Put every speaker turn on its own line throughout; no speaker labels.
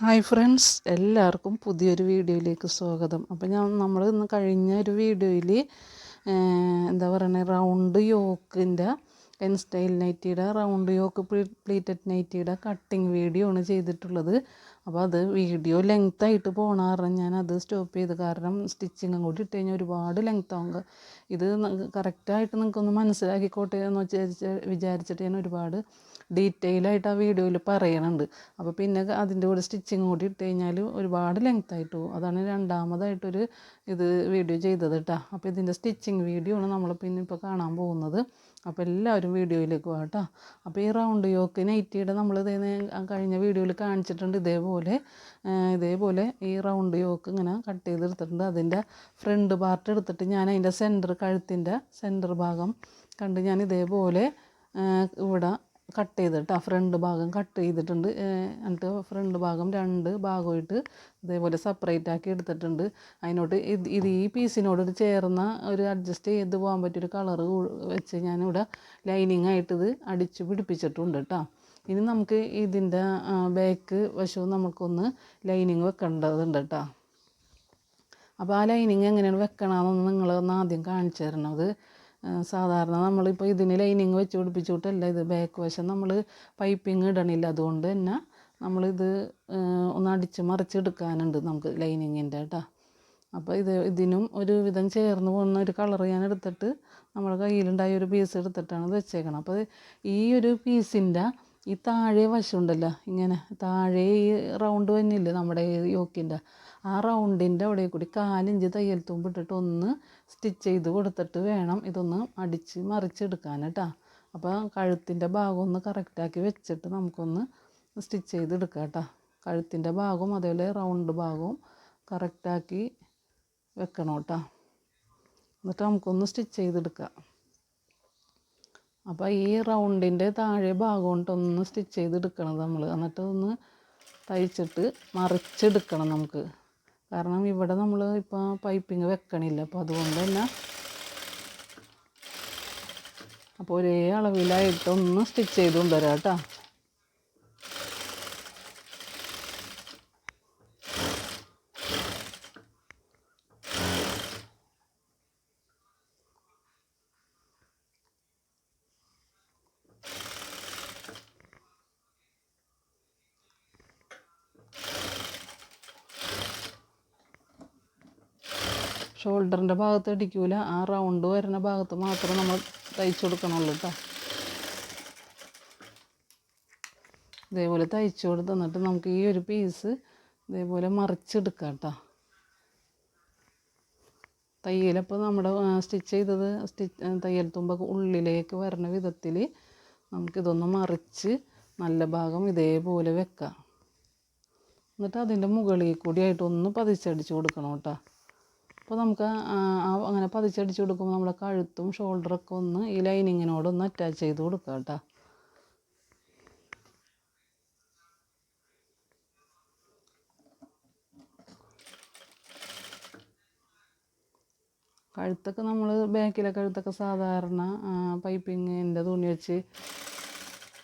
Hi friends എല്ലാവർക്കും പുതിയൊരു വീഡിയോയിലേക്ക് സ്വാഗതം. അപ്പോൾ ഞാൻ നമ്മൾ ഇന്ന് കഴിഞ്ഞ ഒരു വീഡിയോയിൽ എന്താ പറയുന്നത് റൗണ്ട് യോക്കിന്റെ എൻ സ്റ്റൈൽ നൈറ്റിയുടെ റൗണ്ട് യോക്ക് പ്ലീറ്റഡ് നൈറ്റിയുടെ കട്ടിങ് വീഡിയോ ആണ് ചെയ്തിട്ടുള്ളത്. അപ്പോൾ അത് വീഡിയോ ലെങ്ത് ആയിട്ട് കാരണം ഞാൻ അത് സ്റ്റോപ്പ് ചെയ്ത്. കാരണം സ്റ്റിച്ചിങ്ങും കൂടി ഇട്ട് കഴിഞ്ഞാൽ ഒരുപാട് ലെങ്ത് ആവും. ഇത് കറക്റ്റായിട്ട് നിങ്ങൾക്കൊന്ന് മനസ്സിലാക്കിക്കോട്ടെ എന്ന് വിചാരിച്ച് വിചാരിച്ചിട്ട് ഞാൻ ഒരുപാട് ഡീറ്റെയിൽ ആയിട്ട് ആ വീഡിയോയിൽ പറയണുണ്ട്. അപ്പോൾ പിന്നെ അതിന്റെ കൂടെ സ്റ്റിച്ചിങ് കൂടി ഇട്ട് കഴിഞ്ഞാൽ ഒരുപാട് ലെങ്ത് ആയിട്ട്. പോകും അതാണ് രണ്ടാമതായിട്ടൊരു ഇത് വീഡിയോ ചെയ്തത് കേട്ടോ അപ്പോൾ ഇതിന്റെ സ്റ്റിച്ചിങ് വീഡിയോ ആണ് നമ്മൾ പിന്നെ ഇപ്പോൾ കാണാൻ പോകുന്നത്. അപ്പോൾ എല്ലാവരും വീഡിയോയിലേക്ക് പോകാം കേട്ടോ അപ്പോൾ ഈ റൗണ്ട് യോക്ക് നൈറ്റിയുടെ നമ്മൾ ഇതേ കഴിഞ്ഞ വീഡിയോയിൽ കാണിച്ചിട്ടുണ്ട്. ഇതേപോലെ ഇതേപോലെ ഈ റൗണ്ട് യോക്ക് ഇങ്ങനെ കട്ട് ചെയ്തെടുത്തിട്ടുണ്ട്. അതിന്റെ ഫ്രണ്ട് പാർട്ട് എടുത്തിട്ട് ഞാൻ അതിന്റെ സെന്റർ കഴുത്തിന്റെ സെന്റർ ഭാഗം കണ്ട് ഞാൻ ഇതേപോലെ ഇവിടെ കട്ട് ചെയ്തിട്ട് ആ ഫ്രണ്ട് ഭാഗം കട്ട് ചെയ്തിട്ടുണ്ട് എന്നിട്ട് ഫ്രണ്ട് ഭാഗം രണ്ട് ഭാഗമായിട്ട് ഇതേപോലെ സെപ്പറേറ്റ് ആക്കി എടുത്തിട്ടുണ്ട്. അതിനോട്ട് ഇത് ഇത് ഈ പീസിനോട് ചേർന്ന ഒരു അഡ്ജസ്റ്റ് ചെയ്ത് പോകാൻ പറ്റിയൊരു കളറ് വെച്ച് ഞാനിവിടെ ലൈനിങ് ആയിട്ട് ഇത് അടിച്ച് പിടിപ്പിച്ചിട്ടുണ്ട് കേട്ടോ ഇനി നമുക്ക് ഇതിന്റെ ബാക്ക് വശവും നമുക്കൊന്ന് ലൈനിങ് വെക്കേണ്ടതുണ്ട് കേട്ടോ അപ്പോൾ ആ ലൈനിങ് എങ്ങനെയാണ് വെക്കണമെന്ന് നിങ്ങളൊന്ന് ആദ്യം കാണിച്ചു തരണം? അത് സാധാരണ നമ്മളിപ്പോൾ ഇതിന് ലൈനിങ് വെച്ച് പിടിപ്പിച്ചിട്ടല്ല ഇത്. ബാക്ക് വശം നമ്മൾ പൈപ്പിങ് ഇടണില്ല. അതുകൊണ്ട് തന്നെ നമ്മളിത് ഒന്ന് അടിച്ച് മറിച്ചെടുക്കാനുണ്ട് നമുക്ക് ലൈനിങ്ങിന്റെ കേട്ടോ അപ്പോൾ ഇത് ഇതിനും ഒരു വിധം ചേർന്ന് പോകുന്ന ഒരു കളർ ഞാൻ എടുത്തിട്ട് നമ്മുടെ കയ്യിലുണ്ടായ ഒരു പീസ് എടുത്തിട്ടാണ് ഇത് വെച്ചേക്കണം അപ്പോൾ ഈ ഒരു പീസിന്റെ ഈ താഴെ വശമുണ്ടല്ലോ ഇങ്ങനെ താഴെ ഈ റൗണ്ട് വന്നില്ലേ നമ്മുടെ യോക്കിന്റെ ആ റൗണ്ടിന്റെ അവിടെ കൂടി കാലിഞ്ച് തയ്യൽ തുമ്പ് ഇട്ടിട്ട് ഒന്ന് സ്റ്റിച്ച് ചെയ്ത് കൊടുത്തിട്ട് വേണം ഇതൊന്ന് അടിച്ച് മറിച്ചെടുക്കാൻ കേട്ടോ അപ്പോൾ കഴുത്തിന്റെ ഭാഗം ഒന്ന് കറക്റ്റാക്കി വെച്ചിട്ട് നമുക്കൊന്ന് സ്റ്റിച്ച് ചെയ്തെടുക്കാം കേട്ടോ കഴുത്തിന്റെ ഭാഗവും അതേപോലെ റൗണ്ട് ഭാഗവും കറക്റ്റാക്കി വെക്കണം കേട്ടോ എന്നിട്ട് നമുക്കൊന്ന് സ്റ്റിച്ച് ചെയ്തെടുക്കാം. അപ്പോൾ ഈ റൗണ്ടിന്റെ താഴെ ഭാഗം കൊണ്ടൊന്ന് സ്റ്റിച്ച് ചെയ്തെടുക്കണം നമ്മൾ എന്നിട്ട് ഒന്ന് തയ്ച്ചിട്ട് മറിച്ചെടുക്കണം നമുക്ക്. കാരണം ഇവിടെ നമ്മൾ ഇപ്പോൾ പൈപ്പിങ് വെക്കണില്ല. അപ്പോൾ അതുകൊണ്ട് തന്നെ അപ്പോൾ ഒരേ അളവിലായിട്ടൊന്ന് സ്റ്റിച്ച് ചെയ്ത് കൊണ്ടുവരാം കേട്ടോ. ഷോൾഡറിന്റെ ഭാഗത്ത് അടിക്കൂല. ആ റൗണ്ട് വരുന്ന ഭാഗത്ത് മാത്രം നമ്മൾ തയ്ച്ചു കൊടുക്കണുള്ളൂ കേട്ടോ ഇതേപോലെ തയ്ച്ചു കൊടുത്ത് എന്നിട്ട് നമുക്ക് ഈ ഒരു പീസ് ഇതേപോലെ മറിച്ചെടുക്കാം കേട്ടോ തയ്യലപ്പോൾ നമ്മുടെ സ്റ്റിച്ച് ചെയ്തത് സ്റ്റിച്ച് തയ്യൽ തുമ്പൊക്കെ ഉള്ളിലേക്ക് വരണ വിധത്തിൽ നമുക്കിതൊന്ന് മറിച്ച് നല്ല ഭാഗം ഇതേപോലെ വെക്കാം. എന്നിട്ട് അതിന്റെ മുകളിൽ കൂടിയായിട്ട് ഒന്ന് പതിച്ചടിച്ച് കൊടുക്കണം കേട്ടോ അപ്പോൾ നമുക്ക് അങ്ങനെ പതിച്ചടിച്ച് കൊടുക്കുമ്പോൾ നമ്മുടെ കഴുത്തും ഷോൾഡറൊക്കെ ഒന്ന് ഈ ലൈനിങ്ങിനോടൊന്ന് അറ്റാച്ച് ചെയ്ത് കൊടുക്കുക കേട്ടോ. കഴുത്തൊക്കെ നമ്മൾ ബാക്കിലെ കഴുത്തൊക്കെ സാധാരണ പൈപ്പിങ്ങിന്റെ തുണി വെച്ച്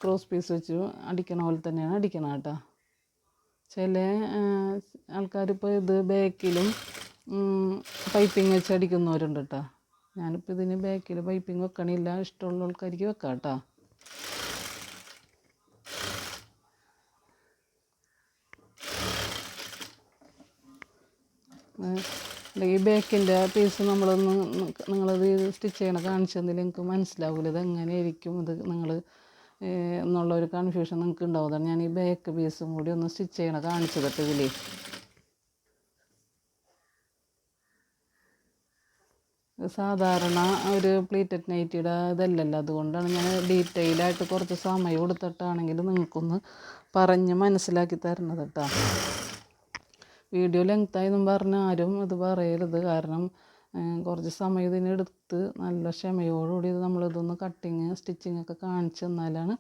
ക്രോസ് പീസ് വെച്ച് അടിക്കണ പോലെ തന്നെയാണ് അടിക്കണം കേട്ടോ. ചില ആൾക്കാരിപ്പോൾ ഇത് ബാക്കിലും പൈപ്പിംഗ് വെച്ച് അടിക്കുന്നവരുണ്ട് കേട്ടോ ഞാനിപ്പോൾ ഇതിന് ബാക്കിൽ പൈപ്പിംഗ് വെക്കണില്ല. ഇഷ്ടമുള്ള ആൾക്കാർക്ക് വെക്കാം കേട്ടോ ഈ ബാക്കിന്റെ പീസ് നമ്മളൊന്ന് നിങ്ങളത് സ്റ്റിച്ച് ചെയ്യണ കാണിച്ചു തന്നില്ല. നിങ്ങൾക്ക് മനസ്സിലാവില്ല ഇത് എങ്ങനെയായിരിക്കും ഇത് നിങ്ങൾ എന്നുള്ള ഒരു കൺഫ്യൂഷൻ നിങ്ങൾക്ക് ഉണ്ടാവുന്നതാണ് ഞാൻ ഈ ബാക്ക് പീസും കൂടി ഒന്ന് സ്റ്റിച്ച് ചെയ്യണ കാണിച്ചു തട്ടെ ഇതിലേ. സാധാരണ ഒരു പ്ലീറ്റഡ് നൈറ്റിയുടെ ഇതല്ലല്ലോ. അതുകൊണ്ടാണ് ഞാൻ ഡീറ്റെയിൽ ആയിട്ട് കുറച്ച് സമയം കൊടുത്തിട്ടാണെങ്കിൽ നിങ്ങൾക്കൊന്ന് പറഞ്ഞ് മനസ്സിലാക്കി തരണത് കേട്ടോ. വീഡിയോ ലെങ്ത്തായെന്നും പറഞ്ഞ് ആരും ഇത് പറയരുത്. കാരണം കുറച്ച് സമയം ഇതിനെടുത്ത് നല്ല ക്ഷമയോടുകൂടി ഇത് നമ്മളിതൊന്ന് കട്ടിങ് സ്റ്റിച്ചിങ് ഒക്കെ കാണിച്ചു തന്നാലാണ്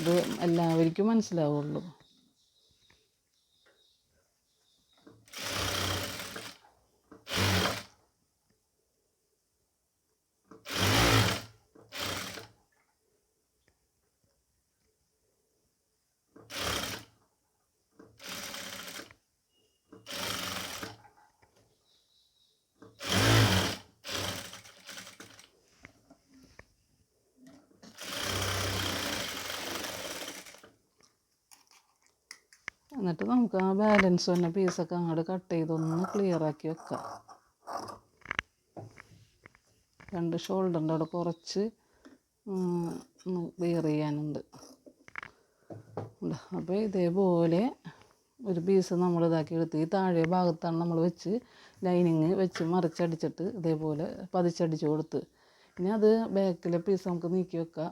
ഇത് എല്ലാവർക്കും മനസ്സിലാവുള്ളൂ. എന്നിട്ട് നമുക്ക് ആ ബാലൻസ് വന്ന പീസൊക്കെ അങ്ങോട്ട് കട്ട് ചെയ്തൊന്ന് ക്ലിയർ ആക്കി വെക്കാം. രണ്ട് ഷോൾഡറിന്റെ അവിടെ കുറച്ച് ക്ലിയർ ചെയ്യാനുണ്ട്. അപ്പോൾ ഇതേപോലെ ഒരു പീസ് നമ്മൾ ഇതാക്കി എടുത്ത് ഈ താഴെ ഭാഗത്താണ് നമ്മൾ വെച്ച് ലൈനിങ് വെച്ച് മറിച്ചടിച്ചിട്ട് ഇതേപോലെ പതിച്ചടിച്ച് കൊടുത്ത്. ഇനി അത് ബാക്കിലെ പീസ് നമുക്ക് നീക്കി വെക്കാം.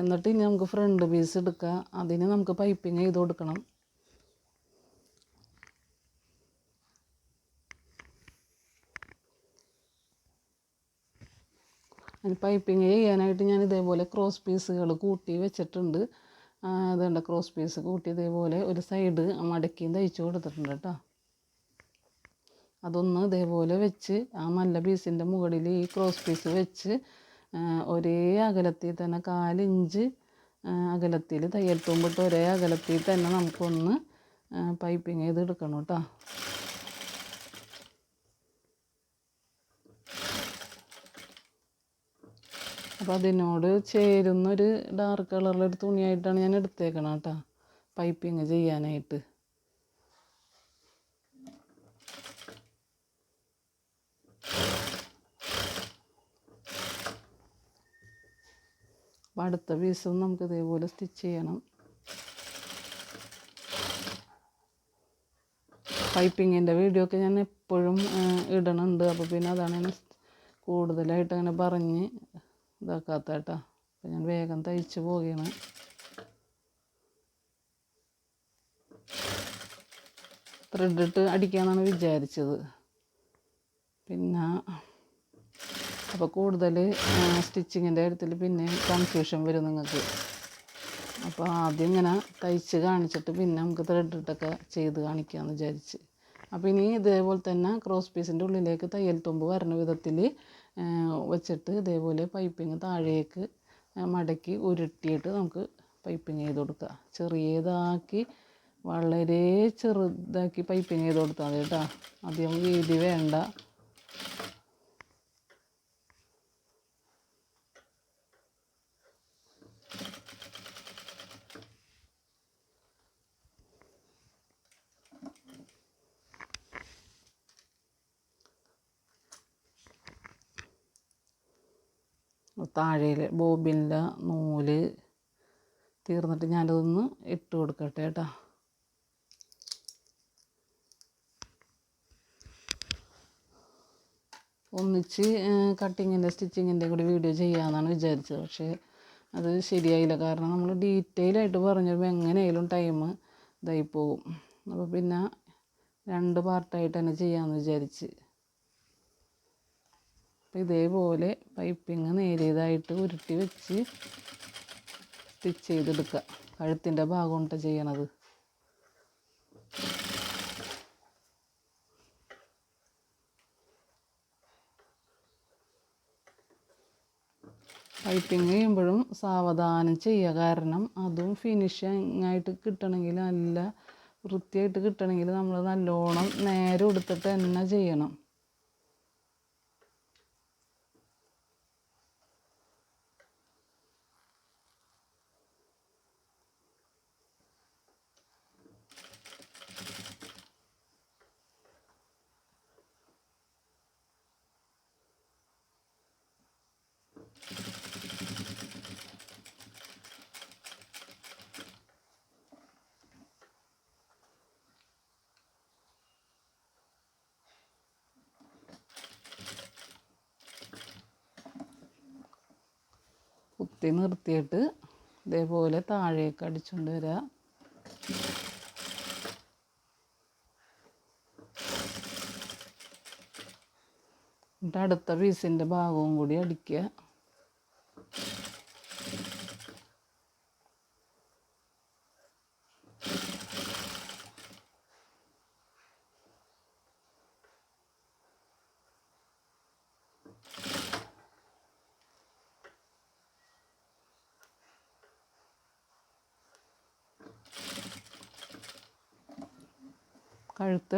എന്നിട്ട് ഇനി നമുക്ക് ഫ്രണ്ട് പീസ് എടുക്കുക അതിന് നമുക്ക് പൈപ്പിങ് ചെയ്ത് കൊടുക്കണം. അതിന് പൈപ്പിങ് ചെയ്യാനായിട്ട് ഞാൻ ഇതേപോലെ ക്രോസ് പീസുകൾ കൂട്ടി വെച്ചിട്ടുണ്ട്. അതുകൊണ്ട് ക്രോസ് പീസ് കൂട്ടി ഇതേപോലെ ഒരു സൈഡ് മടക്കിയും തയ്ച്ചു കൊടുത്തിട്ടുണ്ട് കേട്ടോ. അതൊന്ന് ഇതേപോലെ വെച്ച് ആ നല്ല പീസിന്റെ മുകളിൽ ഈ ക്രോസ് പീസ് വെച്ച് ഒരേ അകലത്തിൽ തന്നെ കാലിഞ്ച് അകലത്തിൽ തയ്യൽ തുമ്പിട്ട് ഒരേ അകലത്തിൽ തന്നെ നമുക്കൊന്ന് പൈപ്പിങ് ചെയ്ത് എടുക്കണം കേട്ടോ. അപ്പോൾ അതിനോട് ചേരുന്നൊരു ഡാർക്ക് കളറിലൊരു തുണിയായിട്ടാണ് ഞാൻ എടുത്തേക്കണം കേട്ടോ. പൈപ്പിങ് ചെയ്യാനായിട്ട്. അപ്പോൾ അടുത്ത പീസും നമുക്ക് ഇതേപോലെ സ്റ്റിച്ച് ചെയ്യണം. പൈപ്പിങ്ങിന്റെ വീഡിയോ ഒക്കെ ഞാൻ എപ്പോഴും ഇടണുണ്ട്. അപ്പോൾ പിന്നെ അതാണ് ഞാൻ കൂടുതലായിട്ട് അങ്ങനെ പറഞ്ഞ് ഇതാക്കാത്ത കേട്ടോ ഞാൻ വേഗം തയ്ച്ച് പോവുകയാണ് ത്രെഡിട്ട് അടിക്കാന്നാണ് വിചാരിച്ചത്. പിന്നെ അപ്പോൾ കൂടുതൽ സ്റ്റിച്ചിങ്ങിന്റെ കാര്യത്തിൽ പിന്നെ കൺഫ്യൂഷൻ വരും നിങ്ങൾക്ക് അപ്പോൾ ആദ്യം ഇങ്ങനെ തയ്ച്ച് കാണിച്ചിട്ട് പിന്നെ നമുക്ക് ത്രെഡ് ഇട്ടൊക്കെ ചെയ്ത് കാണിക്കാമെന്ന് വിചാരിച്ച്. അപ്പോൾ ഇനി ഇതേപോലെ തന്നെ ക്രോസ് പീസിന്റെ ഉള്ളിലേക്ക് തയ്യൽ തുമ്പ് വരുന്ന വിധത്തിൽ വെച്ചിട്ട് ഇതേപോലെ പൈപ്പിങ് താഴേക്ക് മടക്കി ഉരുട്ടിയിട്ട് നമുക്ക് പൈപ്പിങ് ചെയ്ത് കൊടുക്കുക ചെറിയതാക്കി വളരെ ചെറുതാക്കി പൈപ്പിങ് ചെയ്ത് കൊടുത്താൽ മതി കേട്ടോ. അധികം വീതി വേണ്ട. താഴെ ബോബിന്റെ നൂൽ തീർന്നിട്ട് ഞാനതൊന്ന് ഇട്ട് കൊടുക്കട്ടെ കേട്ടോ. ഒന്നിച്ച് കട്ടിങ്ങിന്റെ സ്റ്റിച്ചിങ്ങിന്റെ കൂടി വീഡിയോ ചെയ്യാമെന്നാണ് വിചാരിച്ചത്. പക്ഷേ അത് ശരിയായില്ല. കാരണം നമ്മൾ ഡീറ്റെയിൽ ആയിട്ട് പറഞ്ഞപ്പോൾ എങ്ങനെയായാലും ടൈം ഇതായി പോകും. അപ്പോൾ പിന്നെ രണ്ട് പാർട്ടായിട്ട് തന്നെ ചെയ്യാമെന്ന് വിചാരിച്ച്. അപ്പോൾ ഇതേപോലെ പൈപ്പിങ് നേരിയതായിട്ട് ഉരുട്ടി വെച്ച് സ്റ്റിച്ച് ചെയ്തെടുക്കുക. കഴുത്തിന്റെ ഭാഗം കൊണ്ടാണ് ചെയ്യണത്? പൈപ്പിങ് ചെയ്യുമ്പോഴും സാവധാനം ചെയ്യുക. കാരണം അതും ഫിനിഷിങ് ആയിട്ട് കിട്ടണമെങ്കിൽ നല്ല വൃത്തിയായിട്ട് കിട്ടണമെങ്കിൽ നമ്മൾ നല്ലോണം നേരെ എടുത്തിട്ട് തന്നെ ചെയ്യണം. കുത്തി നിർത്തിയിട്ട് ഇതേപോലെ താഴേക്ക് അടിച്ചുകൊണ്ട് വരിക എന്നിട്ട് അടുത്ത പീസിന്റെ ഭാഗവും കൂടി അടിക്കുക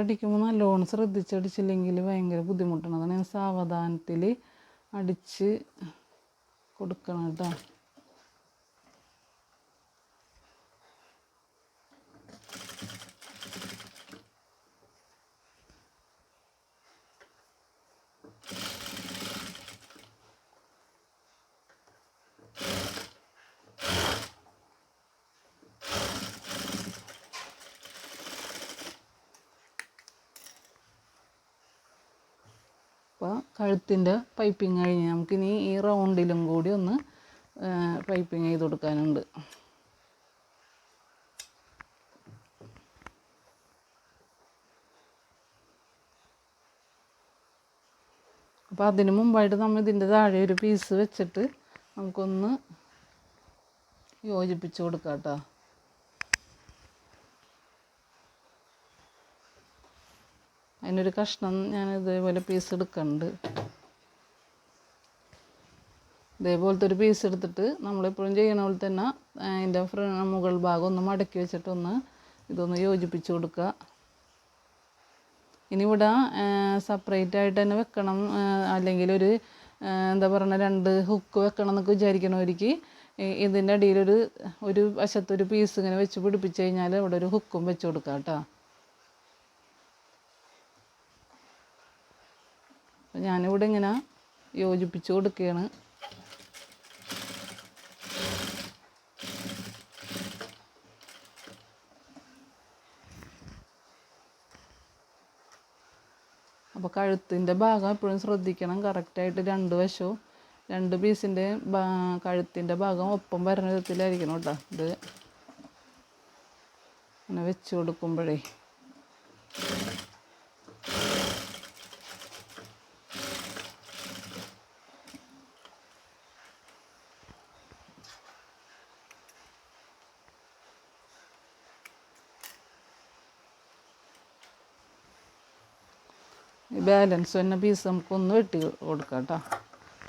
അടിക്കുമ്പോൾ നല്ലോണം ശ്രദ്ധിച്ചടിച്ചില്ലെങ്കിൽ ഭയങ്കര ബുദ്ധിമുട്ടാണ്. അതാണ് സാവധാനത്തിൽ അടിച്ച് കൊടുക്കണം കേട്ടോ you അപ്പോൾ കഴുത്തിന്റെ പൈപ്പിങ് കഴിഞ്ഞ് നമുക്കിനി ഈ റൗണ്ടിലും കൂടി ഒന്ന് പൈപ്പിങ് ചെയ്ത് കൊടുക്കാനുണ്ട്. അപ്പോൾ അതിന് മുമ്പായിട്ട് നമ്മൾ ഇതിന്റെ താഴെ ഒരു പീസ് വെച്ചിട്ട് നമുക്കൊന്ന് യോജിപ്പിച്ച് കൊടുക്കാം കേട്ടോ അതിനൊരു കഷ്ണം ഞാൻ ഇതേപോലെ പീസ് എടുക്കുന്നുണ്ട് ഇതേപോലത്തെ ഒരു പീസ് എടുത്തിട്ട് നമ്മളെപ്പോഴും ചെയ്യണ പോലെ തന്നെ അതിന്റെ മുകൾ ഭാഗം ഒന്ന് മടക്കി വെച്ചിട്ടൊന്ന് ഇതൊന്ന് യോജിപ്പിച്ച് കൊടുക്കുക. ഇനി ഇവിടെ സെപ്പറേറ്റ് ആയിട്ട് തന്നെ വെക്കണം അല്ലെങ്കിൽ ഒരു എന്താ പറയുക രണ്ട് ഹുക്ക് വെക്കണം എന്നൊക്കെ വിചാരിക്കണവർക്ക് ഇതിന്റെ അടിയിലൊരു ഒരു വശത്തൊരു പീസ് ഇങ്ങനെ വെച്ച് പിടിപ്പിച്ച് കഴിഞ്ഞാൽ ഇവിടെ ഒരു ഹുക്കും വെച്ച് കൊടുക്കാം കേട്ടോ. ഞാനിവിടെ ഇങ്ങനെ യോജിപ്പിച്ച് കൊടുക്കുകയാണ്. അപ്പോൾ കഴുത്തിന്റെ ഭാഗം എപ്പോഴും ശ്രദ്ധിക്കണം. കറക്റ്റായിട്ട് രണ്ട് വശവും രണ്ട് പീസിന്റെ കഴുത്തിന്റെ ഭാഗം ഒപ്പം വരുന്ന വിധത്തിലായിരിക്കണം കേട്ടോ ഇത്. അങ്ങനെ വെച്ച് കൊടുക്കുമ്പോഴേ. ബാലൻസ് തന്നെ പീസ് നമുക്കൊന്ന് വെട്ടി കൊടുക്കാം കേട്ടോ.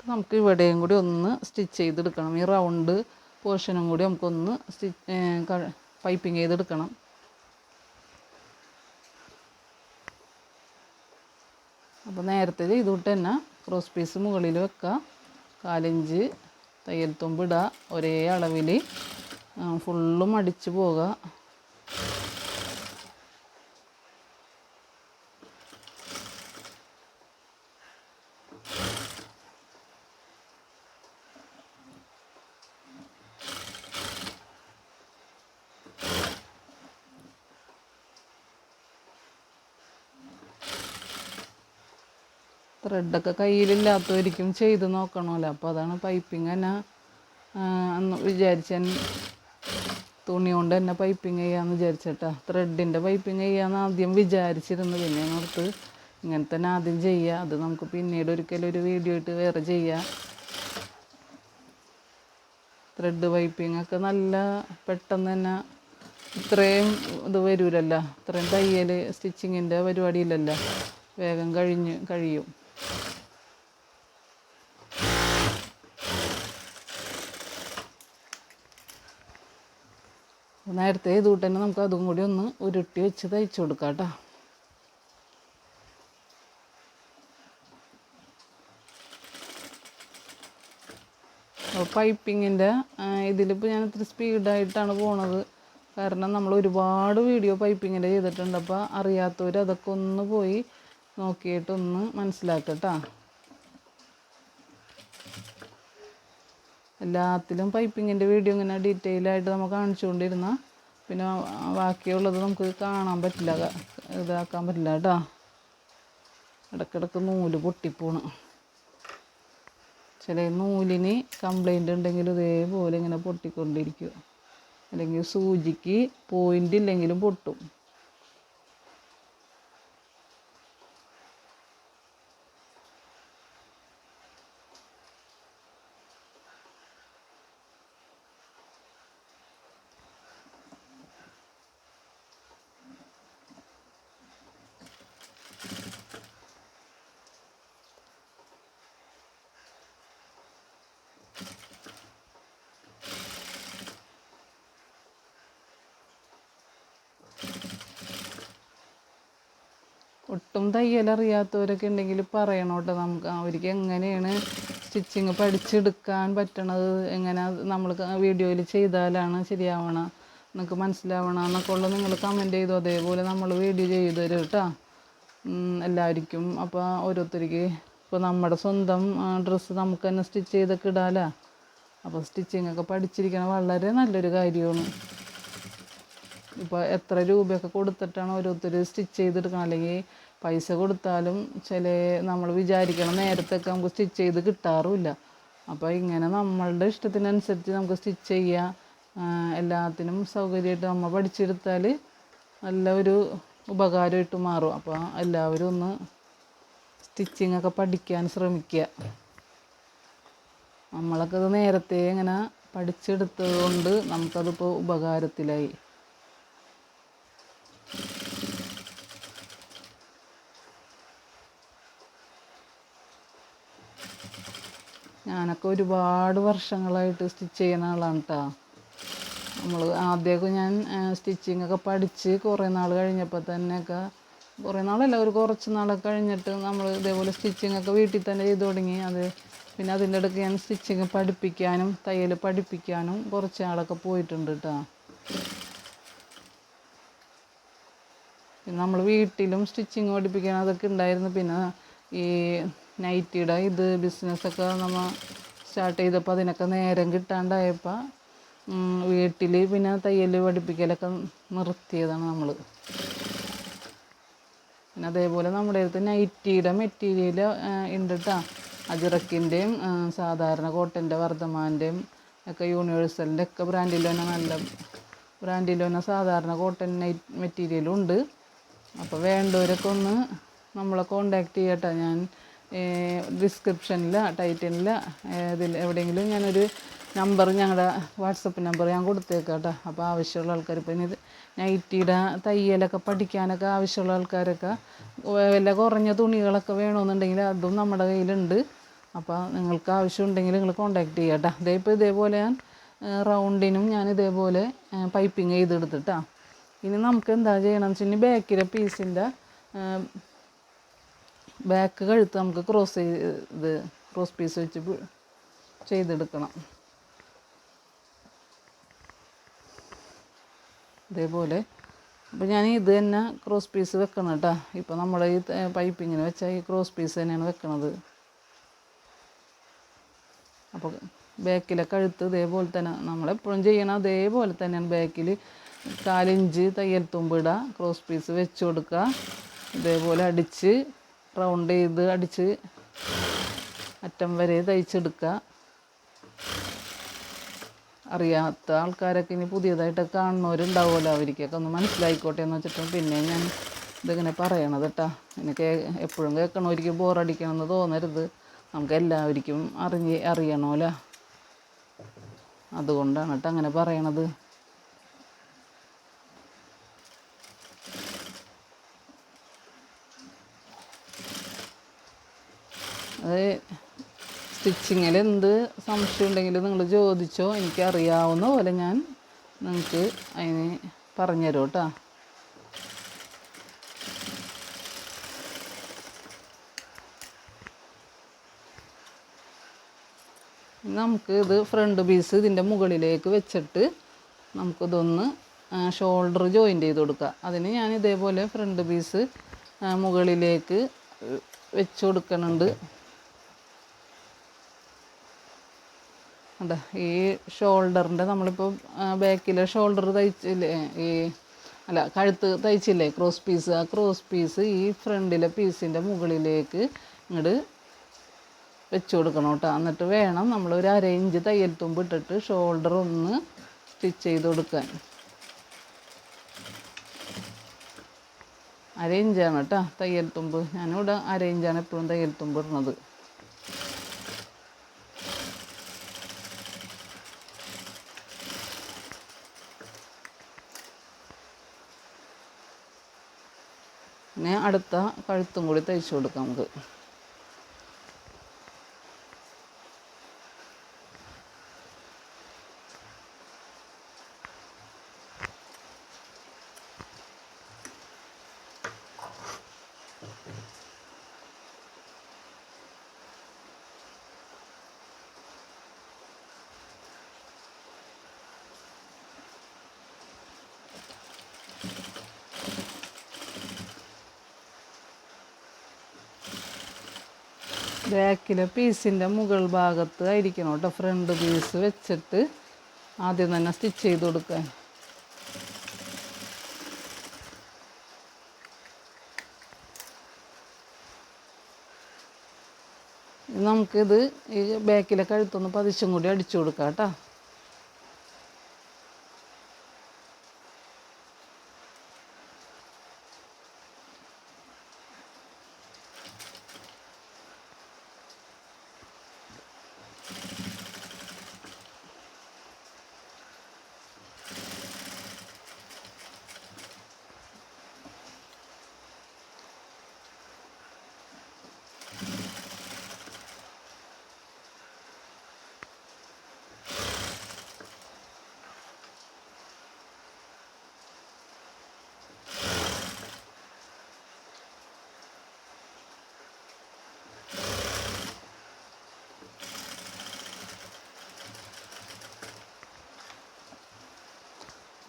നമുക്ക് ഇവിടെയും കൂടി ഒന്ന് സ്റ്റിച്ച് ചെയ്തെടുക്കണം. ഈ റൗണ്ട് പോർഷനും കൂടി നമുക്കൊന്ന് സ്റ്റിച്ച് പൈപ്പിങ് ചെയ്തെടുക്കണം. അപ്പോൾ നേരത്തെ ചെയ്തുകൊണ്ട് തന്നെ ക്രോസ് പീസ് മുകളിൽ വെക്കുക. കാലിഞ്ച് തയ്യൽ തുമ്പിടുക ഒരേ അളവിൽ ഫുള്ളും അടിച്ച് പോകുക ത്രെഡൊക്കെ കയ്യിലില്ലാത്തവരിക്കും ചെയ്ത് നോക്കണമല്ലോ. അപ്പോൾ അതാണ് പൈപ്പിംഗ് തന്നെ അന്ന് വിചാരിച്ച തുണി കൊണ്ട് തന്നെ പൈപ്പിങ് ചെയ്യാമെന്ന് വിചാരിച്ചിട്ടാ. ത്രെഡിന്റെ പൈപ്പിങ് ചെയ്യാമെന്ന് ആദ്യം വിചാരിച്ചിരുന്നു. പിന്നെ ഓർത്ത് ഇങ്ങനെ തന്നെ ആദ്യം ചെയ്യുക അത് നമുക്ക് പിന്നീട് ഒരിക്കലും ഒരു വീഡിയോ ഇട്ട് വേറെ ചെയ്യാം. ത്രെഡ് പൈപ്പിംഗ് ഒക്കെ നല്ല പെട്ടെന്ന് തന്നെ ഇത്രയും ഇത് വരൂലല്ലോ. ഇത്രയും തയ്യൽ സ്റ്റിച്ചിങ്ങിന്റെ പരിപാടിയില്ലല്ലോ. വേഗം കഴിഞ്ഞ് കഴിയും. നേരത്തെ ഇതുകൊണ്ട് തന്നെ നമുക്ക് അതും കൂടി ഒന്ന് ഉരുട്ടി വെച്ച് തയ്ച്ചു കൊടുക്കാം കേട്ടോ. പൈപ്പിങ്ങിന്റെ ഇതിലിപ്പോൾ ഞാൻ ഇത്തിരി സ്പീഡായിട്ടാണ് പോണത്. കാരണം നമ്മൾ ഒരുപാട് വീഡിയോ പൈപ്പിങ്ങിന്റെ ചെയ്തിട്ടുണ്ട്. അപ്പോൾ അറിയാത്തവർ അതൊക്കെ ഒന്ന് പോയി നോക്കിയിട്ടൊന്ന് മനസ്സിലാക്കട്ടാ. എല്ലാത്തിലും പൈപ്പിങ്ങിന്റെ വീഡിയോ ഇങ്ങനെ ഡീറ്റെയിൽ ആയിട്ട് നമുക്ക് കാണിച്ചുകൊണ്ടിരുന്ന. പിന്നെ ബാക്കിയുള്ളത് നമുക്ക് കാണാൻ പറ്റില്ല. ഇതാക്കാൻ പറ്റില്ല കേട്ടോ. ഇടക്കിടക്ക് നൂൽ പൊട്ടിപ്പോണ്. ചില നൂലിന് കംപ്ലൈന്റ് ഉണ്ടെങ്കിൽ ഇതേപോലെ ഇങ്ങനെ പൊട്ടിക്കൊണ്ടിരിക്കും അല്ലെങ്കിൽ സൂചിക്ക് പോയിന്റ് ഇല്ലെങ്കിലും പൊട്ടും. ഒട്ടും തയ്യൽ അറിയാത്തവരൊക്കെ ഉണ്ടെങ്കിൽ പറയണം കേട്ടോ നമുക്ക്. അവർക്ക് എങ്ങനെയാണ് സ്റ്റിച്ചിങ് പഠിച്ചെടുക്കാൻ പറ്റണത്? എങ്ങനെ നമ്മൾ വീഡിയോയിൽ ചെയ്താലാണ് ശരിയാവണം? നിങ്ങൾക്ക് മനസ്സിലാവണം? എന്നൊക്കെ ഉള്ളത് നിങ്ങൾ കമന്റ് ചെയ്തു. അതേപോലെ നമ്മൾ വീഡിയോ ചെയ്തു തരും കേട്ടോ. എല്ലാവർക്കും. അപ്പോൾ ഓരോരുത്തർക്ക് ഇപ്പോൾ നമ്മുടെ സ്വന്തം ഡ്രസ്സ് നമുക്ക് തന്നെ സ്റ്റിച്ച് ചെയ്തൊക്കെ ഇടാലോ. അപ്പോൾ സ്റ്റിച്ചിങ് ഒക്കെ പഠിച്ചിരിക്കണം വളരെ നല്ലൊരു കാര്യമാണ്. ഇപ്പോൾ എത്ര രൂപയൊക്കെ കൊടുത്തിട്ടാണ് ഓരോരുത്തർ സ്റ്റിച്ച് ചെയ്തെടുക്കണം? അല്ലെങ്കിൽ പൈസ കൊടുത്താലും ചില നമ്മൾ വിചാരിക്കണം നേരത്തൊക്കെ നമുക്ക് സ്റ്റിച്ച് ചെയ്ത് കിട്ടാറുമില്ല. അപ്പോൾ ഇങ്ങനെ നമ്മളുടെ ഇഷ്ടത്തിനനുസരിച്ച് നമുക്ക് സ്റ്റിച്ച് ചെയ്യാം. ആ, എല്ലാത്തിനും സൗകര്യമായിട്ട് നമ്മൾ പഠിച്ചെടുത്താൽ നല്ല ഒരു ഉപകാരമായിട്ട് മാറും. അപ്പോൾ എല്ലാവരും ഒന്ന് സ്റ്റിച്ചിങ് ഒക്കെ പഠിക്കാൻ ശ്രമിക്കുക. നമ്മളൊക്കെ അത് നേരത്തെ ഇങ്ങനെ പഠിച്ചെടുത്തത് കൊണ്ട് നമുക്കതിപ്പോൾ ഉപകാരത്തിലായി. ഞാനൊക്കെ ഒരുപാട് വർഷങ്ങളായിട്ട് സ്റ്റിച്ച് ചെയ്യുന്ന ആളാണ് കേട്ടോ നമ്മൾ ആദ്യമൊക്കെ ഞാൻ സ്റ്റിച്ചിങ് ഒക്കെ പഠിച്ച് കുറേ നാൾ കഴിഞ്ഞപ്പോൾ തന്നെയൊക്കെ കുറേ നാളല്ല ഒരു കുറച്ച് നാളൊക്കെ കഴിഞ്ഞിട്ട് നമ്മൾ ഇതേപോലെ സ്റ്റിച്ചിങ് ഒക്കെ വീട്ടിൽ തന്നെ ചെയ്തു തുടങ്ങി. അത് പിന്നെ അതിന്റെ ഇടയ്ക്ക് ഞാൻ സ്റ്റിച്ചിങ് പഠിപ്പിക്കാനും തയ്യൽ പഠിപ്പിക്കാനും കുറച്ച് ആളൊക്കെ പോയിട്ടുണ്ട് കേട്ടോ പിന്നെ നമ്മൾ വീട്ടിലും സ്റ്റിച്ചിങ് പഠിപ്പിക്കാൻ അതൊക്കെ ഉണ്ടായിരുന്നു. പിന്നെ ഈ നൈറ്റിയുടെ ഇത് ബിസിനസ്സൊക്കെ നമ്മൾ സ്റ്റാർട്ട് ചെയ്തപ്പോൾ അതിനൊക്കെ നേരം കിട്ടാണ്ടായപ്പോൾ വീട്ടിൽ പിന്നെ തയ്യൽ പഠിപ്പിക്കലൊക്കെ നിർത്തിയതാണ് നമ്മൾ പിന്നെ അതേപോലെ നമ്മുടെ അടുത്ത് നൈറ്റിയുടെ മെറ്റീരിയൽ ഉണ്ട് കേട്ടോ അജിറക്കിന്റെയും സാധാരണ കോട്ടന്റെ വർദ്ധമാന്റെയും ഒക്കെ യൂണിവേഴ്സലിന്റെ ഒക്കെ ബ്രാൻഡിൽ തന്നെ നല്ല ബ്രാൻഡിൽ തന്നെ സാധാരണ കോട്ടൺ നൈറ്റ് മെറ്റീരിയലും ഉണ്ട്. അപ്പോൾ വേണ്ടവരൊക്കെ ഒന്ന് നമ്മളെ കോണ്ടാക്ട് ചെയ്യട്ടെ. ഞാൻ ഡിസ്ക്രിപ്ഷനില ടൈറ്റിനിൽ ഇതിൽ എവിടെയെങ്കിലും ഞാനൊരു നമ്പർ ഞങ്ങളുടെ വാട്സപ്പ് നമ്പർ ഞാൻ കൊടുത്തേക്കാം കേട്ടോ അപ്പോൾ ആവശ്യമുള്ള ആൾക്കാർ ഇപ്പം ഇനി നൈറ്റിയുടെ തയ്യലൊക്കെ പഠിക്കാനൊക്കെ ആവശ്യമുള്ള ആൾക്കാരൊക്കെ വില കുറഞ്ഞ തുണികളൊക്കെ വേണമെന്നുണ്ടെങ്കിൽ അതും നമ്മുടെ കയ്യിലുണ്ട്. അപ്പോൾ നിങ്ങൾക്ക് ആവശ്യമുണ്ടെങ്കിൽ നിങ്ങൾ കോണ്ടാക്ട് ചെയ്യാം കേട്ടോ ഇതേ ഇപ്പോൾ ഇതേപോലെ ഞാൻ റൗണ്ടിനും ഞാൻ ഇതേപോലെ പൈപ്പിങ് ചെയ്തെടുത്തിട്ടാ. ഇനി നമുക്ക് എന്താ ചെയ്യണമെന്ന് വെച്ചാൽ ബാക്കിലെ പീസിന്റെ ബാക്ക് കഴുത്ത് നമുക്ക് ക്രോസ് ചെയ്ത് ക്രോസ് പീസ് വെച്ച് ചെയ്തെടുക്കണം. ഇതേപോലെ. അപ്പോൾ ഞാൻ ഇത് തന്നെ ക്രോസ് പീസ് വെക്കണം കേട്ടോ. ഇപ്പോൾ നമ്മുടെ ഈ പൈപ്പിങ്ങിന് വെച്ച ഈ ക്രോസ് പീസ് തന്നെയാണ് വെക്കണത്. അപ്പോൾ ബാക്കിലെ കഴുത്ത് ഇതേപോലെ തന്നെ നമ്മളെപ്പോഴും ചെയ്യണം അതേപോലെ തന്നെയാണ് ബാക്കിൽ കാലിഞ്ച് തയ്യൽ തുമ്പിടുക ക്രോസ് പീസ് വെച്ച് കൊടുക്കുക ഇതേപോലെ അടിച്ച് റൗണ്ട് ചെയ്ത് അടിച്ച് അറ്റം വരെ തയ്ച്ചെടുക്കുക. അറിയാത്ത ആൾക്കാരൊക്കെ ഇനി പുതിയതായിട്ടൊക്കെ കാണുന്നവരുണ്ടാവുമല്ലോ അവർക്കൊക്കെ ഒന്ന് മനസ്സിലായിക്കോട്ടെ എന്ന് വെച്ചിട്ട് പിന്നെ ഞാൻ ഇതിങ്ങനെ പറയണത് കേട്ടോ. എനിക്ക് എപ്പോഴും കേൾക്കണവർക്ക് ബോറടിക്കണമെന്ന് തോന്നരുത്. നമുക്ക് എല്ലാവർക്കും അറിഞ്ഞ് അറിയണമല്ലോ. അതുകൊണ്ടാണ് കേട്ടോ അങ്ങനെ പറയണത്. അത് സ്റ്റിച്ചിങ്ങിൽ എന്ത് സംശയം ഉണ്ടെങ്കിലും നിങ്ങൾ ചോദിച്ചോ എനിക്ക് അറിയാവുന്ന പോലെ ഞാൻ നിങ്ങൾക്ക് അതിന് പറഞ്ഞുതരും കേട്ടോ. നമുക്ക് ഇത് ഫ്രണ്ട് പീസ് ഇതിന്റെ മുകളിലേക്ക് വെച്ചിട്ട് നമുക്കിതൊന്ന് ഷോൾഡർ ജോയിന്റ് ചെയ്ത് കൊടുക്കുക അതിന് ഞാൻ ഇതേപോലെ ഫ്രണ്ട് പീസ് മുകളിലേക്ക് വെച്ച് കൊടുക്കുന്നുണ്ട്. അതെ ഈ ഷോൾഡറിന്റെ നമ്മളിപ്പോൾ ബാക്കിലെ ഷോൾഡർ തയ്ച്ചില്ലേ ഈ അല്ല കഴുത്ത് തയ്ച്ചില്ലേ ക്രോസ് പീസ് ആ ക്രോസ് പീസ് ഈ ഫ്രണ്ടിലെ പീസിന്റെ മുകളിലേക്ക് ഇങ്ങോട്ട് വെച്ച് കൊടുക്കണം കേട്ടോ. എന്നിട്ട് വേണം നമ്മൾ ഒരു അര ഇഞ്ച് തയ്യൽ തുമ്പ് ഇട്ടിട്ട് ഷോൾഡർ ഒന്ന് സ്റ്റിച്ച് ചെയ്ത് കൊടുക്കാൻ. അര ഇഞ്ചാണ് കേട്ടോ തയ്യൽ തുമ്പ്. ഞാനിവിടെ അര ഇഞ്ചാണ് എപ്പോഴും തയ്യൽ തുമ്പ് ഇടുന്നത്. പിന്നെ അടുത്ത കഴുത്തും കൂടി തയ്ച്ചു കൊടുക്കാം നമുക്ക്. ബാക്കിലെ പീസിന്റെ മുകൾ ഭാഗത്ത് ആയിരിക്കണം കേട്ടോ. ഫ്രണ്ട് പീസ് വെച്ചിട്ട് ആദ്യം തന്നെ സ്റ്റിച്ച് ചെയ്ത് കൊടുക്കാൻ നമുക്കിത് ഈ ബാക്കിലെ കഴുത്തൊന്ന് പതിച്ചും കൂടി അടിച്ചു കൊടുക്കാം കേട്ടോ.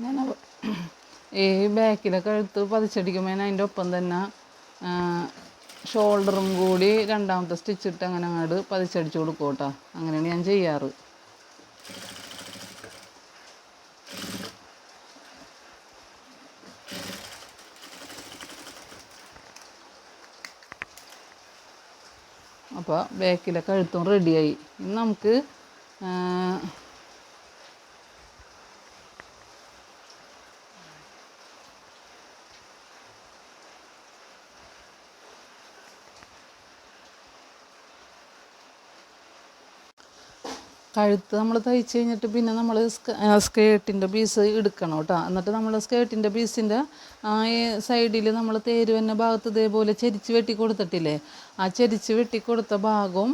ഞാൻ ഈ ബാക്കിലെ കഴുത്ത് പതിച്ചടിക്കുമ്പോൾ അതിന്റെ ഒപ്പം തന്നെ ഷോൾഡറും കൂടി രണ്ടാമത്തെ സ്റ്റിച്ച് ഇട്ട് അങ്ങനെ അങ്ങോട്ട് പതിച്ചടിച്ച് കൊടുക്കും കേട്ടോ. അങ്ങനെയാണ് ഞാൻ ചെയ്യാറ്. അപ്പോൾ ബാക്കിലെ കഴുത്തും റെഡിയായി ഇനി നമുക്ക് കഴുത്ത് നമ്മൾ തയ്ച്ച് കഴിഞ്ഞിട്ട് പിന്നെ നമ്മൾ സ്കേർട്ടിന്റെ പീസ് എടുക്കണം കേട്ടോ. എന്നിട്ട് നമ്മൾ സ്കേർട്ടിന്റെ പീസിന്റെ സൈഡിൽ നമ്മൾ തേരുവന്ന ഭാഗത്ത് ഇതേപോലെ ചെരിച്ച് വെട്ടി കൊടുത്തിട്ടില്ലേ? ആ ചെരിച്ച് വെട്ടി കൊടുത്ത ഭാഗവും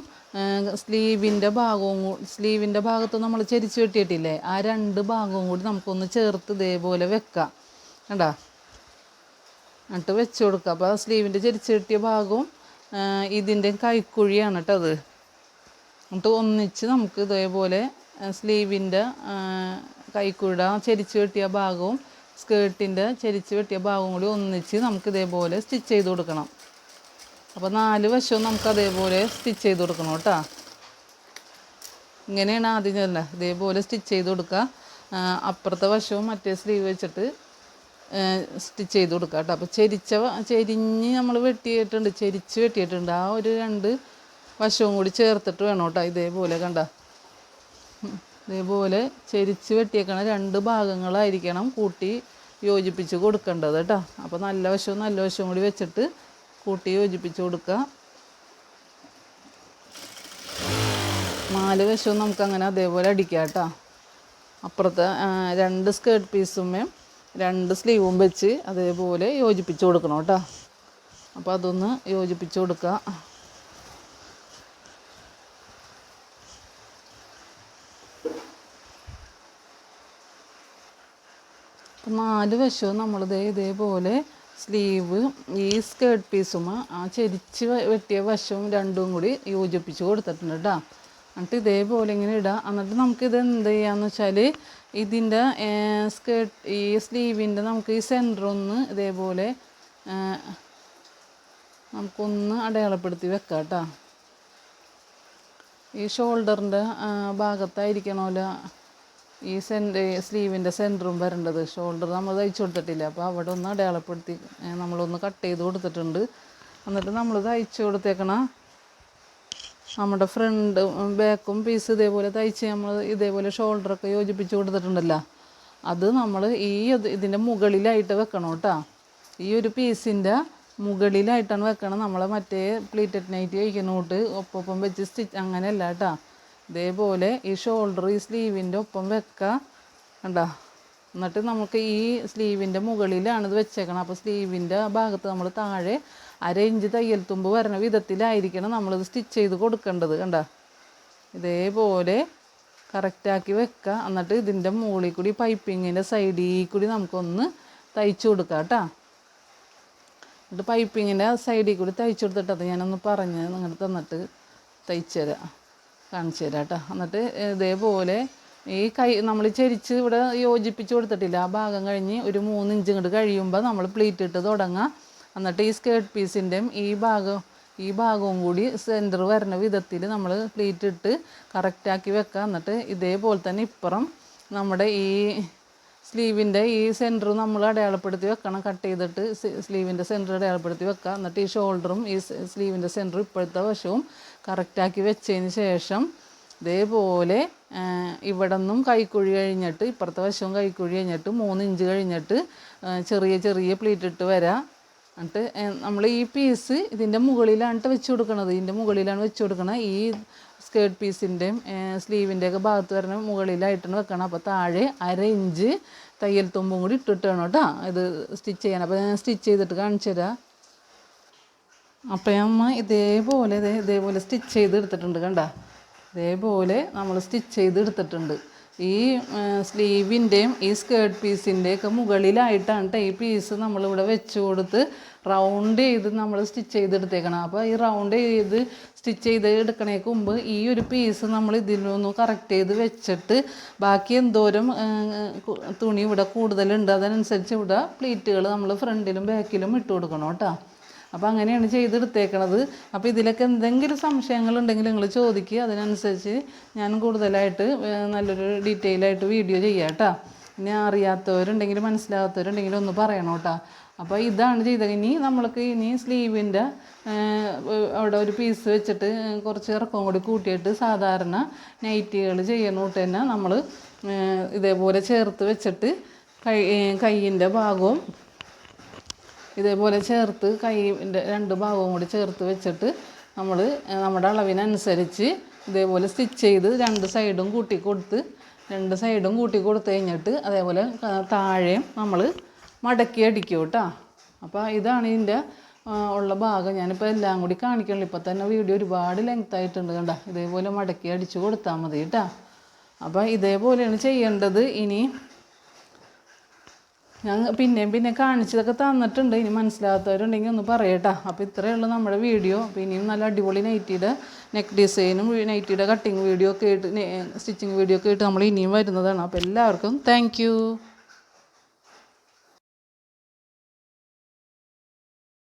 സ്ലീവിന്റെ ഭാഗവും സ്ലീവിന്റെ ഭാഗത്ത് നമ്മൾ ചെരിച്ച് വെട്ടിയിട്ടില്ലേ? ആ രണ്ട് ഭാഗവും കൂടി നമുക്കൊന്ന് ചേർത്ത് ഇതേപോലെ വെക്കാം. കണ്ടാ? എന്നിട്ട് വെച്ച് കൊടുക്കുക അപ്പോൾ സ്ലീവിന്റെ ചെരിച്ച് വെട്ടിയ ഭാഗവും ഇതിന്റെ കൈക്കുഴിയാണ് കേട്ടോ അത്. എന്നിട്ട് ഒന്നിച്ച് നമുക്ക് ഇതേപോലെ സ്ലീവിന്റെ കൈക്കൂട ചെരിച്ച് വെട്ടിയ ഭാഗവും സ്കേർട്ടിന്റെ ചെരിച്ച് വെട്ടിയ ഭാഗവും കൂടി ഒന്നിച്ച് നമുക്ക് ഇതേപോലെ സ്റ്റിച്ച് ചെയ്ത് കൊടുക്കണം. അപ്പോൾ നാല് വശവും നമുക്ക് അതേപോലെ സ്റ്റിച്ച് ചെയ്ത് കൊടുക്കണം കേട്ടോ. ഇങ്ങനെയാണ് ആദ്യം ചെല്ല ഇതേപോലെ സ്റ്റിച്ച് ചെയ്ത് കൊടുക്കുക. അപ്പുറത്തെ വശവും മറ്റേ സ്ലീവ് വെച്ചിട്ട് സ്റ്റിച്ച് ചെയ്ത് കൊടുക്കുക കേട്ടോ. അപ്പോൾ ചെരിച്ച ചെരിഞ്ഞ് നമ്മൾ വെട്ടിയിട്ടുണ്ട് ചെരിച്ച് വെട്ടിയിട്ടുണ്ട്. ആ ഒരു രണ്ട് വശവും കൂടി ചേർത്തിട്ട് വേണം കേട്ടോ ഇതേപോലെ കണ്ട. ഇതേപോലെ ചെരിച്ച് വെട്ടിയേക്കണ രണ്ട് ഭാഗങ്ങളായിരിക്കണം കൂട്ടി യോജിപ്പിച്ച് കൊടുക്കേണ്ടത് കേട്ടോ. അപ്പോൾ നല്ല വശവും നല്ല വശവും കൂടി വെച്ചിട്ട് കൂട്ടി യോജിപ്പിച്ച് കൊടുക്കുക നാല് വശവും നമുക്ക് അങ്ങനെ അതേപോലെ അടിക്കാം കേട്ടോ. അപ്പുറത്തെ രണ്ട് സ്കേർട്ട് പീസുമേ രണ്ട് സ്ലീവും വെച്ച് അതേപോലെ യോജിപ്പിച്ച് കൊടുക്കണം കേട്ടോ. അപ്പോൾ അതൊന്ന് യോജിപ്പിച്ച് കൊടുക്കുക നാല് വശവും നമ്മളിതേ ഇതേപോലെ സ്ലീവ് ഈ സ്കേർട്ട് പീസും ആ ചെരിച്ച് വെട്ടിയ വശവും രണ്ടും കൂടി യോജിപ്പിച്ച് കൊടുത്തിട്ടുണ്ട് കേട്ടോ എന്നിട്ട് ഇതേപോലെ ഇങ്ങനെ ഇടാം. എന്നിട്ട് നമുക്കിത് എന്ത് ചെയ്യാന്ന് വെച്ചാൽ ഇതിന്റെ സ്കേർട്ട് ഈ സ്ലീവിന്റെ നമുക്ക് ഈ സെന്റർ ഒന്ന് ഇതേപോലെ നമുക്കൊന്ന് അടയാളപ്പെടുത്തി വെക്കാം കേട്ടോ ഈ ഷോൾഡറിന്റെ ഭാഗത്തായിരിക്കണമല്ലോ ഈ സെന്റ് സ്ലീവിന്റെ സെന്ററും വരേണ്ടത്. ഷോൾഡർ നമ്മൾ തയ്ച്ചു കൊടുത്തിട്ടില്ല. അപ്പോൾ അവിടെ ഒന്ന് അടയാളപ്പെടുത്തി നമ്മളൊന്ന് കട്ട് ചെയ്ത് കൊടുത്തിട്ടുണ്ട്. എന്നിട്ട് നമ്മൾ തയ്ച്ചു കൊടുത്തേക്കണ നമ്മുടെ ഫ്രണ്ട് ബാക്കും പീസ് ഇതേപോലെ തയ്ച്ച് നമ്മൾ ഇതേപോലെ ഷോൾഡറൊക്കെ യോജിപ്പിച്ച് കൊടുത്തിട്ടുണ്ടല്ലോ. അത് നമ്മൾ ഈ ഇത് ഇതിന്റെ മുകളിലായിട്ട് വെക്കണം കേട്ടോ. ഈ ഒരു പീസിന്റെ മുകളിലായിട്ടാണ് വെക്കണം നമ്മളെ മറ്റേ പ്ലീറ്റഡ് നൈറ്റ് കഴിക്കുന്നോട്ട് ഒപ്പം വെച്ച് സ്റ്റിച്ച് അങ്ങനെയല്ല കേട്ടോ. ഇതേപോലെ ഈ ഷോൾഡർ ഈ സ്ലീവിന്റെ ഒപ്പം വെക്കുക കണ്ടോ? എന്നിട്ട് നമുക്ക് ഈ സ്ലീവിന്റെ മുകളിലാണ് ഇത് വെച്ചേക്കണം. അപ്പോൾ സ്ലീവിന്റെ ഭാഗത്ത് നമ്മൾ താഴെ അര ഇഞ്ച് തയ്യൽ തുമ്പ് വരണ വിധത്തിലായിരിക്കണം നമ്മളിത് സ്റ്റിച്ച് ചെയ്ത് കൊടുക്കേണ്ടത്. കണ്ടോ? ഇതേപോലെ കറക്റ്റാക്കി വെക്കുക എന്നിട്ട് ഇതിന്റെ മുകളിൽ കൂടി പൈപ്പിങ്ങിന്റെ സൈഡിൽ കൂടി നമുക്കൊന്ന് തയ്ച്ചു കൊടുക്കാം കേട്ടോ എന്നിട്ട് പൈപ്പിങ്ങിന്റെ സൈഡിൽ കൂടി തയ്ച്ചു കൊടുത്തിട്ടത് ഞാനൊന്ന് പറഞ്ഞ് നിങ്ങൾ തന്നിട്ട് തയ്ച്ചു തരാം. കാണിച്ചു തരാം കേട്ടോ. എന്നിട്ട് ഇതേപോലെ ഈ കൈ നമ്മൾ ചരിച്ച് ഇവിടെ യോജിപ്പിച്ച് കൊടുത്തിട്ടില്ല. ആ ഭാഗം കഴിഞ്ഞ് ഒരു മൂന്ന് ഇഞ്ച് ഇങ്ങോട്ട് കഴിയുമ്പോൾ നമ്മൾ പ്ലീറ്റ് ഇട്ട് തുടങ്ങാം. എന്നിട്ട് ഈ സ്കേർട്ട് പീസിന്റെയും ഈ ഭാഗം ഈ ഭാഗവും കൂടി സെന്റർ വരുന്ന വിധത്തിൽ നമ്മൾ പ്ലീറ്റ് ഇട്ട് കറക്റ്റാക്കി വെക്കുക എന്നിട്ട് ഇതേപോലെ തന്നെ ഇപ്പുറം നമ്മുടെ ഈ സ്ലീവിന്റെ ഈ സെന്റർ നമ്മൾ അടയാളപ്പെടുത്തി വെക്കണം. കട്ട് ചെയ്തിട്ട് സ്ലീവിന്റെ സെന്റർ അടയാളപ്പെടുത്തി വെക്കുക എന്നിട്ട് ഈ ഷോൾഡറും ഈ സ്ലീവിന്റെ സെന്റർ ഇപ്പോഴത്തെ വശവും കറക്റ്റാക്കി വെച്ചതിന് ശേഷം ഇതേപോലെ ഇവിടെ നിന്നും കൈക്കുഴി കഴിഞ്ഞിട്ട് ഇപ്പുറത്തെ വശവും കൈക്കുഴി കഴിഞ്ഞിട്ട് മൂന്ന് ഇഞ്ച് കഴിഞ്ഞിട്ട് ചെറിയ ചെറിയ പ്ലീറ്റ് ഇട്ട് വരാം. എന്നിട്ട് നമ്മൾ ഈ പീസ് ഇതിന്റെ മുകളിലാണ് വെച്ച് കൊടുക്കുന്നത് ഇതിന്റെ മുകളിലാണ് വെച്ച് കൊടുക്കുന്നത് ഈ സ്കേർട്ട് പീസിന്റെയും സ്ലീവിന്റെ ഒക്കെ ഭാഗത്ത് വരുന്ന മുകളിലായിട്ടാണ് വെക്കണം അപ്പോൾ താഴെ അര ഇഞ്ച് തയ്യൽ തുമ്പും കൂടി ഇട്ടിട്ട് വേണം കേട്ടോ ഇത് സ്റ്റിച്ച് ചെയ്യാൻ അപ്പോൾ ഞാൻ സ്റ്റിച്ച് ചെയ്തിട്ട് കാണിച്ചു തരാം അപ്പം അമ്മ ഇതേപോലെ ഇതേപോലെ സ്റ്റിച്ച് ചെയ്ത് എടുത്തിട്ടുണ്ട് കണ്ട? ഇതേപോലെ നമ്മൾ സ്റ്റിച്ച് ചെയ്ത് എടുത്തിട്ടുണ്ട് ഈ സ്ലീവിന്റെയും ഈ സ്കേർട്ട് പീസിന്റെയൊക്കെ മുകളിലായിട്ടാണ് ട്ടോ ഈ പീസ് നമ്മളിവിടെ വെച്ച് കൊടുത്ത് റൗണ്ട് ചെയ്ത് നമ്മൾ സ്റ്റിച്ച് ചെയ്തെടുത്തേക്കണം. അപ്പോൾ ഈ റൗണ്ട് ചെയ്ത് സ്റ്റിച്ച് ചെയ്ത് എടുക്കണേക്ക് മുമ്പ് ഈ ഒരു പീസ് നമ്മൾ ഇതിലൊന്ന് കറക്റ്റ് ചെയ്ത് വെച്ചിട്ട് ബാക്കി എന്തോരം തുണി ഇവിടെ കൂടുതലുണ്ട് അതനുസരിച്ച് ഇവിടെ പ്ലീറ്റുകൾ നമ്മൾ ഫ്രണ്ടിലും ബാക്കിലും ഇട്ട് കൊടുക്കണം കേട്ടോ. അപ്പോൾ അങ്ങനെയാണ് ചെയ്തെടുത്തേക്കണത്. അപ്പോൾ ഇതിലൊക്കെ എന്തെങ്കിലും സംശയങ്ങളുണ്ടെങ്കിൽ നിങ്ങൾ ചോദിക്കുക അതിനനുസരിച്ച് ഞാൻ കൂടുതലായിട്ട് നല്ലൊരു ഡീറ്റെയിൽ ആയിട്ട് വീഡിയോ ചെയ്യാം കേട്ടോ ഇനി അറിയാത്തവരുണ്ടെങ്കിൽ മനസ്സിലാകാത്തവരുണ്ടെങ്കിൽ ഒന്ന് പറയണം കേട്ടോ അപ്പോൾ ഇതാണ് ചെയ്തത്. ഇനി നമ്മൾക്ക് ഇനി സ്ലീവിന്റെ അവിടെ ഒരു പീസ് വെച്ചിട്ട് കുറച്ച് ഇറക്കം കൂടി കൂട്ടിയിട്ട് സാധാരണ നൈറ്റികൾ ചെയ്യണോട്ട് തന്നെ നമ്മൾ ഇതേപോലെ ചേർത്ത് വെച്ചിട്ട് കൈ കൈയിന്റെ ഭാഗവും ഇതേപോലെ ചേർത്ത് കൈന്റെ രണ്ട് ഭാഗവും കൂടി ചേർത്ത് വെച്ചിട്ട് നമ്മൾ നമ്മുടെ അളവിനനുസരിച്ച് ഇതേപോലെ സ്റ്റിച്ച് ചെയ്ത് രണ്ട് സൈഡും കൂട്ടി കൊടുത്ത് രണ്ട് സൈഡും കൂട്ടി കൊടുത്തു കഴിഞ്ഞിട്ട് അതേപോലെ താഴെയും നമ്മൾ മടക്കി അടിക്കും കേട്ടോ. അപ്പോൾ ഇതാണ് ഇതിന്റെ ഉള്ള ഭാഗം. ഞാനിപ്പോൾ എല്ലാം കൂടി കാണിക്കണല്ലോ ഇപ്പോൾ തന്നെ വീഡിയോ ഒരുപാട് ലെങ്ത് ആയിട്ടുണ്ട് കണ്ട. ഇതേപോലെ മടക്കി അടിച്ച് കൊടുത്താൽ മതി കേട്ടോ. അപ്പോൾ ഇതേപോലെയാണ് ചെയ്യേണ്ടത്. ഇനി ഞാൻ പിന്നെയും പിന്നെ കാണിച്ചതൊക്കെ തന്നിട്ടുണ്ട്. ഇനി മനസ്സിലാകാത്തവരുണ്ടെങ്കിൽ ഒന്ന് പറയട്ടാ. അപ്പോൾ ഇത്രയേ ഉള്ളൂ നമ്മുടെ വീഡിയോ. അപ്പോൾ ഇനിയും നല്ല അടിപൊളി നൈറ്റിയുടെ നെക്ക് ഡിസൈനും നൈറ്റിയുടെ കട്ടിങ് വീഡിയോ ഒക്കെ ആയിട്ട് സ്റ്റിച്ചിങ് വീഡിയോ ഒക്കെ ആയിട്ട് നമ്മൾ ഇനിയും വരുന്നതാണ്. അപ്പോൾ എല്ലാവർക്കും താങ്ക്